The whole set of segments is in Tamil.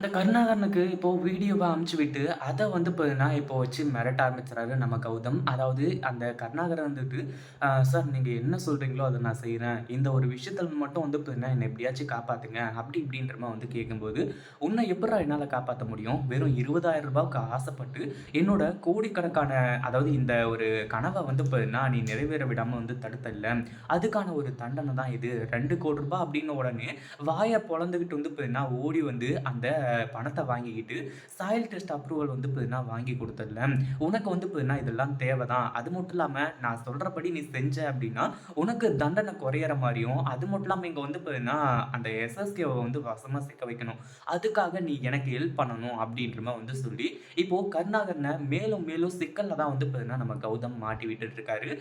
இந்த கருணாகரனுக்கு இப்போ வீடியோவை அமுச்சு விட்டு, அதை வந்து பார்த்தீங்கன்னா, இப்போ வச்சு மிரட்ட ஆரம்பிச்சுறாரு நம்ம கௌதம். அதாவது அந்த கருணாகரன் வந்துட்டு, சார் நீங்க என்ன சொல்றீங்களோ அதை நான் செய்கிறேன் இந்த ஒரு விஷயத்தில் மட்டும் வந்து பார்த்தீங்கன்னா, என்ன எப்படியாச்சும் காப்பாத்துங்க." அப்படி இப்படின்ற மாதிரி வந்து கேட்கும்போது, உன்னை எப்படா என்னால் காப்பாற்ற முடியும்? வெறும் இருபதாயிரம் ரூபாய்க்கு ஆசைப்பட்டு, என்னோட கோடிக்கணக்கான அதாவது இந்த ஒரு கனவை வந்து பார்த்தீங்கன்னா, நீ நிறைவேற விடாம வந்து தடுத்தல அதுக்கான ஒரு தண்டனை தான் இது. ரெண்டு கோடி ரூபாய் அப்படின்ன உடனே, வாயை பொழந்துக்கிட்டு வந்து பார்த்தீங்கன்னா, ஓடி வந்து அந்த பணத்தை வாங்கிக்கிட்டு, சாயில் டெஸ்ட் அப்ரூவல் வந்து பார்த்தீங்கன்னா, வாங்கி கொடுத்துடல உனக்கு வந்து பார்த்தீங்கன்னா, இதெல்லாம் தேவை தான். அது மட்டும் இல்லாமல் நான் சொல்கிறபடி நீ செஞ்ச அப்படின்னா, உனக்கு தண்டனை குறையிற மாதிரியும் அது மட்டும் இல்லாமல் இங்கே வந்து பார்த்தீங்கன்னா, அந்த எஸ்எஸ்கேவை வந்து வசமாக சிக்க வைக்கணும். அதுக்காக நீ எனக்கு ஹெல்ப் பண்ணணும்." அப்படின்ற மாதிரி வந்து சொல்லி, இப்போது கருணாகரனை மேலும் மேலும் சிக்கலில் தான் வந்து பார்த்தீங்கன்னா, நம்ம கௌதம் மாட்டி விட்டுட்டு இருக்காரு.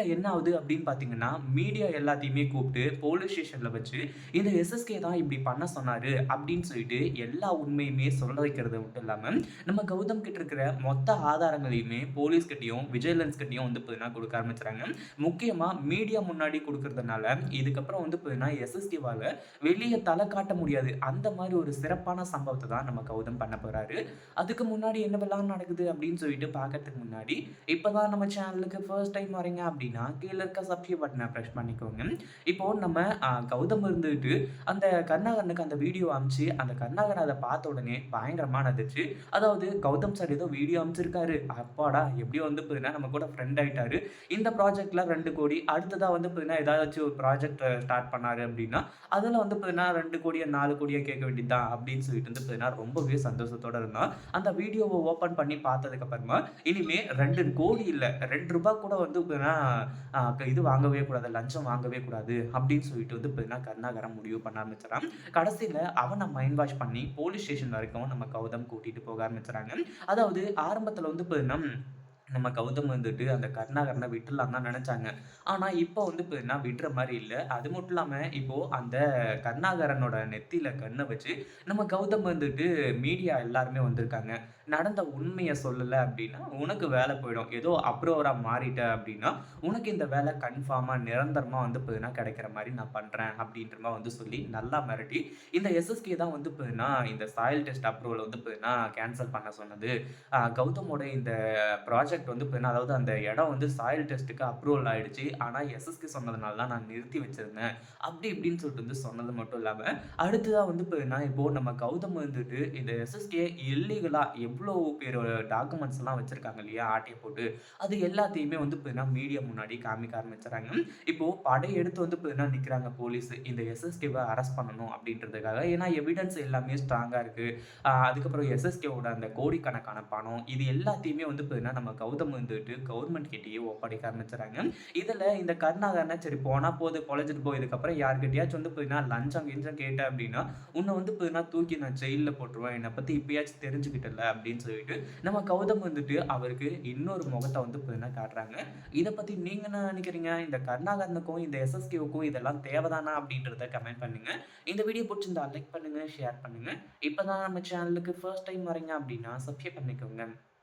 என்ன ஆகுது அப்படின்னு பார்த்தீங்கன்னா, மீடியா எல்லாத்தையுமே கூப்பிட்டு போலீஸ் ஸ்டேஷனில் வச்சு, "இந்த எஸ்எஸ்கே தான் இப்படி பண்ண சொன்னார் அப்படின்னு சொல்லிட்டு எல்லா உண்மையுமே சொல்ல வைக்கிறது மட்டும் இல்லாமல் நம்ம கௌதம் கிட்ட இருக்கிற மொத்த ஆதாரங்களையுமே போலீஸ் கிட்டையும் விஜிலன்ஸ் கிட்டையும் வந்து பார்த்தீங்கன்னா கொடுக்க ஆரம்பிச்சுறாங்க. முக்கியமாக மீடியா முன்னாடி கொடுக்கறதுனால இதுக்கப்புறம் வந்து பார்த்தீங்கன்னா, எஸ்எஸ்கேவால வெளியே தலை காட்ட முடியாது. அந்த மாதிரி ஒரு சிறப்பான சம்பவத்தை தான் நம்ம கௌதம் பண்ண போகிறாரு அதுக்கு முன்னாடி என்னவெல்லாம் நடக்குது அப்படின்னு சொல்லிட்டு பார்க்கறதுக்கு முன்னாடி, இப்போ தான் நம்ம சேனலுக்கு ஃபர்ஸ்ட் டைம் வரீங்க அப்படின்னா, கீழே இருக்க சப்ஸ்கிரைப் பட்டனை ப்ரெஷ் பண்ணிக்கோங்க. இப்போ நம்ம கௌதம் இருந்துட்டு, அந்த கருணாகரனுக்கு அந்த வீடியோ அமிச்சு அந்த கருணாகரன் அதை பார்த்த உடனே பயங்கரமாக நடந்துச்சு அதாவது கௌதம் சார் ஏதோ வீடியோ அமைச்சிருக்காரு அப்பாடா! எப்படியோ வந்து பார்த்தீங்கன்னா, நம்ம கூட ஃப்ரெண்ட் ஆகிட்டாரு இந்த ப்ராஜெக்ட்லாம் ரெண்டு கோடி அடுத்ததாக வந்து பார்த்தீங்கன்னா, ஏதாச்சும் ஒரு ப்ராஜெக்ட் ஸ்டார்ட் பண்ணாரு அப்படின்னா, அதில் வந்து பார்த்தீங்கன்னா 2,00,00,000 4,00,00,000 கேட்க வேண்டியதுதான் அப்படின்னு சொல்லிட்டு வந்து பார்த்தீங்கன்னா, ரொம்பவே சந்தோஷத்தோட இருந்தான். அந்த வீடியோவை ஓப்பன் பண்ணி பார்த்ததுக்கப்புறமா இனிமேல் ரெண்டு கோடி இல்லை ரெண்டு ரூபாய் கூட வந்து பார்த்தீங்கன்னா, இது வாங்கவே கூடாது. லஞ்சம் வாங்கவே கூடாது அப்படின்னு சொல்லிட்டு வந்து பார்த்தீங்கன்னா, கருணாகரம் முடிவு பண்ண ஆரம்பிச்சுறான். கடைசியில் அவனை மைண்ட் வாஷ் பண்ணி போலீஸ் ஸ்டேஷன் வரைக்கும் நம்ம கௌதம் கூட்டிட்டு போக ஆரம்பிச்சுறாங்க. அதாவது ஆரம்பத்துல வந்து பார்த்தீங்கன்னா, நம்ம கௌதம் வந்துட்டு அந்த கருணாகரனை விட்டுலாம் தான் நினச்சாங்க ஆனால் இப்போ வந்து பார்த்தீங்கன்னா, விடுற மாதிரி இல்லை அது மட்டும் இல்லாமல் இப்போது அந்த கருணாகரனோட நெத்தியில் கண்ணை வச்சு, நம்ம கௌதம் வந்துட்டு மீடியா எல்லாருமே வந்திருக்காங்க. நடந்த உண்மையை சொல்லலை அப்படின்னா, உனக்கு வேலை போயிடும். ஏதோ அப்ரோவராக மாறிட்ட அப்படின்னா, உனக்கு இந்த வேலை கன்ஃபார்மாக நிரந்தரமாக வந்து பார்த்தீங்கன்னா, கிடைக்கிற மாதிரி நான் பண்ணுறேன் அப்படின்ற மாதிரி வந்து சொல்லி நல்லா மிரட்டி, இந்த எஸ்எஸ்கே தான் வந்து பார்த்தீங்கன்னா, இந்த சாயில் டெஸ்ட் அப்ரூவல் வந்து பார்த்தீங்கன்னா, கேன்சல் பண்ண சொன்னது. கௌதமோட இந்த ப்ராஜெக்ட் வந்து பார்த்தீங்கன்னா, அதாவது அந்த இடம் வந்து சாயில் டெஸ்ட்டுக்கு அப்ரூவல் ஆகிடுச்சு ஆனால் எஸ்எஸ்கே சொன்னதுனால தான் நான் நிறுத்தி வச்சிருந்தேன். அப்படி இப்படின்னு சொல்லிட்டு வந்து சொன்னது மட்டும் இல்லாமல் அடுத்ததாக வந்து பார்த்தீங்கன்னா, இப்போது நம்ம கௌதம் வந்துட்டு இந்த எஸ்எஸ்கே இல்லீகலாக எவ்வளோ பேர் டாக்குமெண்ட்ஸ்லாம் வச்சிருக்காங்க இல்லையா? ஆட்டையை போட்டு. அது எல்லாத்தையுமே வந்து பார்த்தீங்கன்னா, மீடியா முன்னாடி காமிக்க ஆரம்பிச்சுறாங்க. இப்போ படையெடுத்து வந்து பார்த்தீங்கன்னா நிற்கிறாங்க போலீஸ். இந்த எஸ்எஸ்கேவை அரெஸ்ட் பண்ணணும் அப்படின்றதுக்காக. ஏன்னா எவிடன்ஸ் எல்லாமே ஸ்ட்ராங்காக இருக்கு. அதுக்கப்புறம் எஸ்எஸ்கேவோட அந்த கோடிக்கணக்கான பணம், இது எல்லாத்தையுமே வந்து பார்த்தீங்கன்னா, நம்ம கௌதம் வந்துட்டு கவர்மெண்ட் கிட்டேயே ஒப்படைக்க ஆரம்பிச்சுறாங்க. இதில் இந்த கருணாகரன சரி போனால் போது பொழைச்சிட்டு போய் இதுக்கப்புறம் யார்கிட்டயாச்சும் வந்து பார்த்தீங்கன்னா, லஞ்சம் கிஞ்சம் கேட்டேன் அப்படின்னா, உன்னை வந்து பார்த்தீங்கன்னா, தூக்கி நான் ஜெயிலில் போட்டுருவேன். என்னை பற்றி இப்பயாச்சும் தெரிஞ்சுக்கிட்டல அப்படின்னு சொல்லிட்டு, நம்ம கௌதம் வந்துட்டு அவருக்கு இன்னொரு முகத்தை வந்து பார்த்தீங்கன்னா காட்டுறாங்க. இதை பற்றி நீங்கள் என்ன நினைக்கிறீங்க இந்த கருணாகரனுக்கும், இந்த எஸ்எஸ்கேவுக்கும் இதெல்லாம் தேவைதானா அப்படின்றத கமெண்ட் பண்ணுங்க. இந்த வீடியோ பிடிச்சிருந்தா லைக் பண்ணுங்க, ஷேர் பண்ணுங்க. இப்போ தான் நம்ம சேனலுக்கு ஃபர்ஸ்ட் டைம் வரீங்க அப்படின்னா, சப்ஸ்கிரைப் பண்ணிக்கோங்க.